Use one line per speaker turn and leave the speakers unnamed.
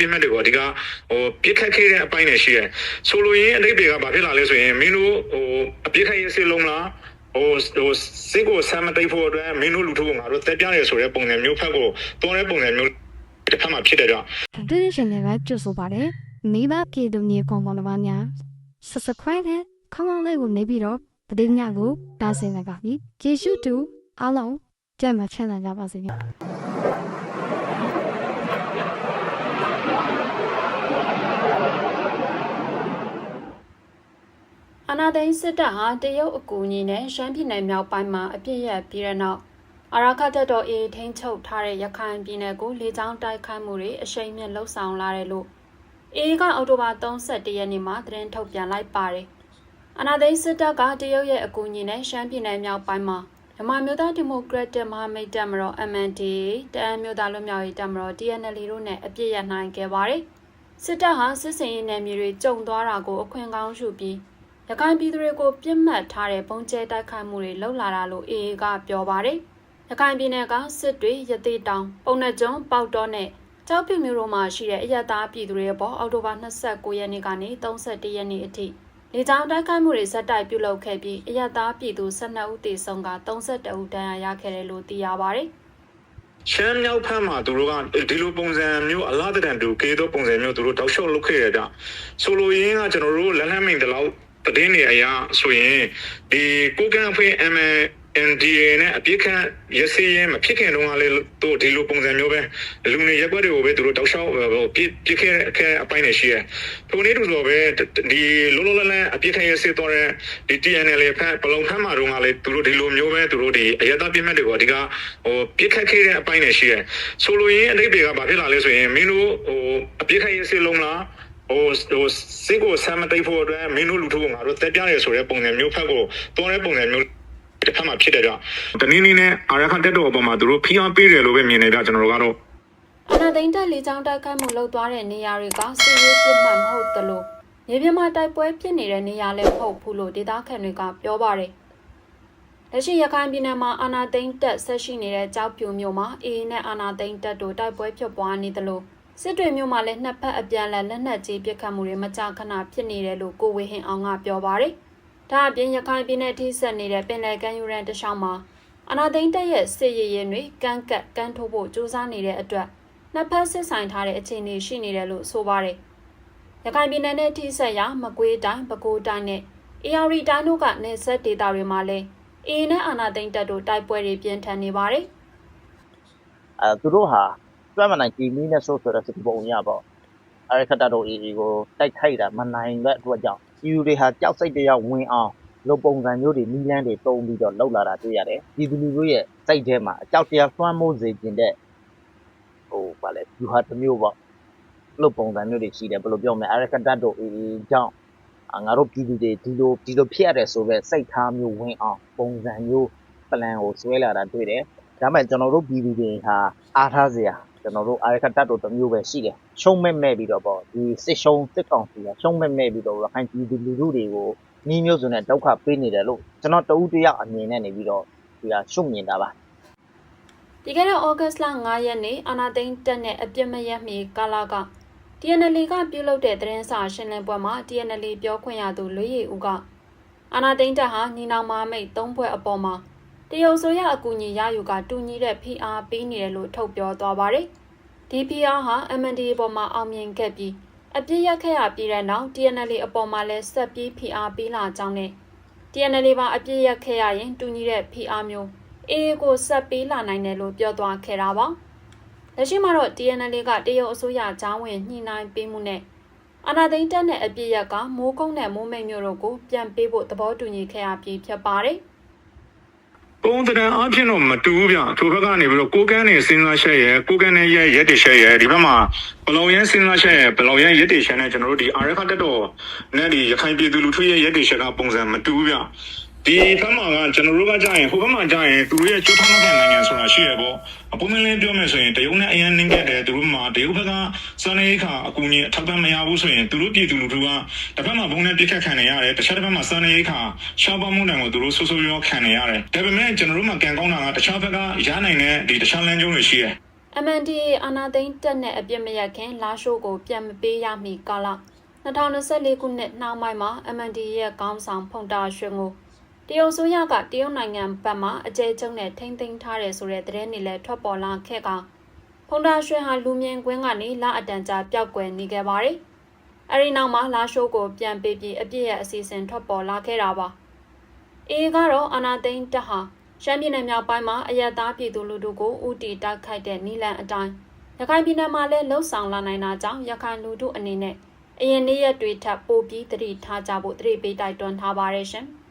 ပြမဲ့တွေကိုအဓိကဟိုပြစ်ခတ်ခဲ့တဲ့အပိုင်းတွေရှိတယ်ဆိုလိုရင်းအတိတ်တွေကဘာဖြစ်လာလဲဆိုရင်မင်းတို့ဟိုအပြစ်ခတ်ရေးစစ်လုံးလားဟိုဟိုစစ်ကိုဆမ်းမတိတ်ဖို့အတွက်မင်းတို့လူထုကငါတို့တက်ပြရဲဆိုတဲ့ပုံစံမျိုးဖက်ကိုတွန်းတဲ့ပုံစံမျိုးတစ်ဖက်မှာဖြစ်တဲ့ကြောင့်
ဒီရှင်လည်းပဲကြိုဆိုပါတယ်မိဘပြည်သူမျိုးကောင်းပါလားများ subscribe နဲ့ခေါင်းလေးကိုနေပြီးတော့ပဒိညာကိုတားဆင်လိုက်ပါပြီယေရှုတူအားလုံးကြမ်းမှချမ်းသာကြပါစေဗျာ
အာနာသိန်းစစ်တပ်ဟာတရုတ်အကူအညီနဲ့ရှမ်းပြည်နယ်မြောက်ပိုင်းမှာအပြစ်ရပြီးတဲ့နောက်အာရခတ်တော်အေးထိန်းချုပ်ထားတဲ့ရခိုင်ပြည်နယ်ကိုလေကြောင်းတိုက်ခိုက်မှုတွေအရှိန်မြင့်လှုပ်ဆောင်လာတယ်လို့အေးကအောက်တိုဘာ31ရက်နေ့မှာသတင်းထုတ်ပြန်လိုက်ပါတယ်။အာနာသိန်းစစ်တပ်ကတရုတ်ရဲ့အကူအညီနဲ့ရှမ်းပြည်နယ်မြောက်ပိုင်းမှာမြန်မာမျိုးသားဒီမိုကရက်တစ်မဟာမိတ်တပ်မတော် MNDAA တအန်းမျိုးသားလွတ်မြောက်ရေးတပ်မတော် TNL တို့နဲ့အပြစ်ရနိုင်ခဲ့ပါတယ်။စစ်တပ်ဟာစစ်စင်ရေးနယ်မြေတွေကျုံသွားတာကိုအခွင့်ကောင်းယူပြီး ရခိုင်ပြည်သူတွေကိုပြစ်မှတ်ထားတဲ့ပုံကျဲတိုက်ခိုက်မှုတွေလှုပ်လာတာလို့ AA ကပြောပါတယ်။ရခိုင်ပြည်နယ်ကစစ်တွေရသေးတောင်ပုံနှကျွန်းပေါက်တော်နဲ့ကြောက်ပြမျိုးတို့မှာရှိတဲ့အရသားပြည်သူတွေရဲ့ပေါ်အောက်တိုဘာ29ရက်နေ့ကနေ31ရက်နေ့အထိလေကြောင်းတိုက်ခိုက်မှုတွေဇက်တိုက်ပြုလုပ်ခဲ့ပြီးအရသားပြည်သူ12ဦးသေဆုံးက32ဦးဒဏ်ရာရခဲ့တယ်လို့သိရပါတယ်။
ရှမ်းမြောက်ဖက်မှာသူတို့ကဒီလိုပုံစံမျိုးအလားတန်တူကေသောပုံစံမျိုးသူတို့တောက်လျှောက်လုပ်ခဲ့ရကြဆိုလိုရင်းကကျွန်တော်တို့လက်လန်းမိန်တလောက် တည်င်းနေအရာဆိုရင်ဒီကိုကန်ဖေး M NDA နဲ့အပြစ်ခတ်ရစီရင်မဖြစ်ခင်တုန်းကလည်းတို့ဒီလိုပုံစံမျိုးပဲလူနေရက်ွက်တွေကိုပဲသူတို့တောက်လျှောက်ဟိုပြစ်ပြစ်ခဲ့အခဲအပိုင်းတွေရှိတယ်။ပုံနေတူဆိုပဲဒီလောလောလတ်လတ်အပြစ်ခတ်ရစီတော့တဲ့ဒီ TNL ဖက်ဘလုံဖက်မှာတုန်းကလည်းသူတို့ဒီလိုမျိုးပဲသူတို့ဒီအရတာပြစ်မဲ့တွေကိုအဓိကဟိုပြစ်ခတ်ခဲ့တဲ့အပိုင်းတွေရှိတယ်။ဆိုလိုရင်းအတိတ်တွေကဘာဖြစ်လာလဲဆိုရင်မင်းတို့ဟိုအပြစ်ခတ်ရစီလုံးလား ဟိုဟိုစစ်ကိုဆမ်းမတိတ်ဖို့အတွက်မင်းတို့လူထုကငါတို့တက်ပြရဲဆိုတဲ့ပုံစံမျိုးဖက်ကိုတွန်းတဲ့ပုံစံမျိုးတစ်ဖက်မှာဖြစ်တဲ့ကြောင့်တနည်းနည်းနဲ့အာရခတက်တော်အပေါ်မှာသူတို့ဖိအားပေးတယ်လို့ပဲမြင်နေကြကျွန်တော်တို့ကတော့
အနာသိန်းတက်လေကြောင်းတိုက်ခိုက်မှုလုပ်သွားတဲ့နေရာတွေကစစ်ရေးပြစ်မှတ်မဟုတ်သလိုမြေပြင်မှာတိုက်ပွဲဖြစ်နေတဲ့နေရာလည်းမဟုတ်ဘူးလို့ဒေသခံတွေကပြောပါတယ်။လက်ရှိရခိုင်ပြည်နယ်မှာအာနာသိန်းတက်ဆက်ရှိနေတဲ့ကြောက်ပြူမျိုးမှာအေးနဲ့အာနာသိန်းတက်တို့တိုက်ပွဲဖြစ်ပွားနေသလို စစ်တွေမျိုးမှာလည်းနှစ်ဖက်အပြန်အလှန်လက်နက်ကြီးပစ်ခတ်မှုတွေမကြာခဏဖြစ်နေတယ်လို့ကိုဝေဟင်အောင်ကပြောပါတယ်။ဒါအပြင်ရခိုင်ပြည်နယ်ထိစပ်နေတဲ့ပင်လယ်ကမ်းရိုးတန်းတစ်လျှောက်မှာအနာသိန်းတက်ရဲ့စစ်ရေးရင်တွေကန်းကတ်ကန်းထိုးဖို့စူးစမ်းနေတဲ့အတွက်နှစ်ဖက်စစ်ဆိုင်ထားတဲ့အခြေအနေရှိနေတယ်လို့ဆိုပါတယ်။ရခိုင်ပြည်နယ်နဲ့ထိစပ်ရာမကွေးတိုင်းပဲခူးတိုင်းနဲ့အေရီတိုင်းတို့ကနေဆက်ဒေတာတွေမှာလည်းအေးနဲ့အာနာသိန်းတက်တို့တိုက်ပွဲတွေပြင်းထန်နေပါတယ်
အဲသူတို့ဟာ ပြတ်မနိုင်ဂျီမီနဲ့ဆိုဆိုတဲ့စပုံရပေါ့အဲခက်တာတို့အေးကိုတိုက်ခိုက်တာမနိုင်တဲ့အတွက်ကြောင့်ဒီလူတွေဟာကြောက်စိတ်တရားဝင်အောင်လုံပုံစံမျိုးတွေနီးလန်းတွေတုံးပြီးတော့လောက်လာတာတွေ့ရတယ်ဒီလူလူတို့ရဲ့စိတ်ထဲမှာအကြောက်တရားသွမ်းမိုးစေခြင်းတဲ့ဟိုဗာလဲယူဟာတစ်မျိုးပေါ့လုံပုံစံမျိုးတွေရှိတယ်ဘယ်လိုပြောမလဲအဲခက်တာတို့အေးကြောင့်အာငါတို့ပြည်သူတွေဒီလိုဒီလိုဖြစ်ရတယ်ဆိုပဲစိတ်ထားမျိုးဝင်အောင်ပုံစံမျိုးပလန်ကိုဆွဲလာတာတွေ့တယ်ဒါပေမဲ့ကျွန်တော်တို့ပြည်သူတွေဟာအားထားစရာ ကျွန်တော်တို့အာရခတ်တို့တစ်မျိုးပဲရှိတယ်ရှုံးမဲ့မဲ့ပြီးတော့ပေါ့ဒီစစ်ရှုံးစစ်ကောင်စီကရှုံးမဲ့မဲ့ပြီးတော့ရခိုင်ပြည်သူလူထုတွေကိုနှီးမျိုးစုံနဲ့ဒုက္ခပေးနေတယ်လို့ကျွန်တော်တဦးတယောက်အမြင်နဲ့နေပြီးတော့ဒီဟာရှုံမြင်တာပါ။
ဒီကနေ့ဩဂတ်စ်လ9ရက်နေ့အာနာသိန်းတက်နဲ့အပြစ်မရက်မီကာလာက TNL ကပြုလုပ်တဲ့သတင်းစာရှင်းလင်းပွဲမှာ TNL ပြောခွင့်ရသူလွေးရီဦးကအာနာသိန်းတက်ဟာညီနောင်မမိတ်၃ဘွဲ့အပေါ်မှာ တရုတ်ဆိုရအကူအညီရယူကတူညီတဲ့ PR ပေးနေတယ်လို့ထုတ်ပြောသွားပါတယ်။ဒီ PR ဟာ MND ပေါ်မှာအောင်မြင်ခဲ့ပြီးအပြစ်ရက်ခဲ့ရပြီးတဲ့နောက် TNL အပေါ်မှာလည်းဆက်ပြီး PR ပေးလာကြောင်းနဲ့ TNL ပါအပြစ်ရက်ခဲ့ရရင်တူညီတဲ့ PR မျိုးအေးကိုဆက်ပေးလာနိုင်တယ်လို့ပြောသွားခဲ့တာပါ။လက်ရှိမှာတော့ TNL ကတရုတ်အစိုးရဂျောင်းဝင်ညှိနှိုင်းပေးမှုနဲ့အာနာသိန်းတက်နဲ့အပြစ်ရက်ကမိုးကုန်းနဲ့မိုးမိတ်မျိုးတို့ကိုပြန်ပေးဖို့သဘောတူညီခဲ့ရပြီးဖြစ်ပါတယ်။
ပုံသဏ္ဍာန်အဖြစ်တော့မတူဘူးဗျထိုဘက်ကနေပြီးတော့ကိုကန်းနေစဉ်းစားချက်ရဲ့ကိုကန်းနေရဲ့ရက်တချက်ရဲ့ဒီဘက်မှာဘလောင်ရဲစဉ်းစားချက်ရဲ့ဘလောင်ရဲရက်တချက်နဲ့ကျွန်တော်တို့ဒီအာရခတက်တော်နဲ့ဒီရခိုင်ပြည်သူလူထုရဲ့ရက်တချက်ကပုံစံမတူဘူးဗျ ဒီဘက်မှာကကျွန်တော်တို့ကကြာရင်ဟိုဘက်မှာကြာရင်သူတို့ရဲ့ကျိုးထောက်မှတ်နိုင်ငံဆိုတာရှိရပေါ့အပုံမင်းလေးပြောမယ်ဆိုရင်တရုတ်နဲ့အရင်နှင်းခဲ့တယ်သူတို့မှာတရုတ်ဘက်ကစနေခါအကူကြီးအထောက်ပံ့မရဘူးဆိုရင်သူတို့ပြည်သူလူထုကတစ်ဖက်မှာဘုံနဲ့ပြစ်ခတ်ခံနေရတယ်တခြားတစ်ဖက်မှာစနေခါရှားပါမှုတံကိုသူတို့ဆူဆူရောခံနေရတယ်ဒါပေမဲ့ကျွန်တော်တို့မှာကံကောင်းတာကတခြားဘက်ကရနိုင်တဲ့ဒီတခြားလမ်းကျုံးတွေရှိတယ်
လ MNDAA အာနာသိန်းတက်နဲ့အပြစ်မရက်ခင်လာရှိုးကိုပြန်မပေးရမီကာလ2024ခုနှစ်နှောင်းပိုင်းမှာ MNDAA ရဲ့ခေါင်းဆောင်ဖုန်တာရွှေကို တရုတ်ဆိုရကတရုတ်နိုင်ငံဘက်မှအကြဲကျုံနဲ့ထိမ့်သိမ်းထားတယ်ဆိုတဲ့သတင်းတွေလည်းထွက်ပေါ်လာခဲ့ကဖုန်တာရွှေဟာလူမြင်ကွင်းကနေလအတန်ကြာပျောက်ကွယ်နေခဲ့ပါတယ်။အဲဒီနောက်မှာလာရှိုးကိုပြန်ပေးပြီးအပြစ်ရဲ့အစီအစဉ်ထွက်ပေါ်လာခဲ့တာပါ။ AA ကတော့အာနာသိန်းတက်ဟာရှမ်းပြည်နယ်မြောက်ပိုင်းမှာအယက်သားပြည်သူလူထုကိုဥတီတိုက်ခိုက်တဲ့နီလန်အတိုင်းရခိုင်ပြည်နယ်မှာလည်းလှုပ်ဆောင်လာနိုင်တာကြောင့်ရခိုင်လူထုအနေနဲ့အရင်နေ့ရက်တွေထပ်ပိုပြီးသတိထားကြဖို့သတိပေးတိုက်တွန်းထားပါတယ်ရှင်။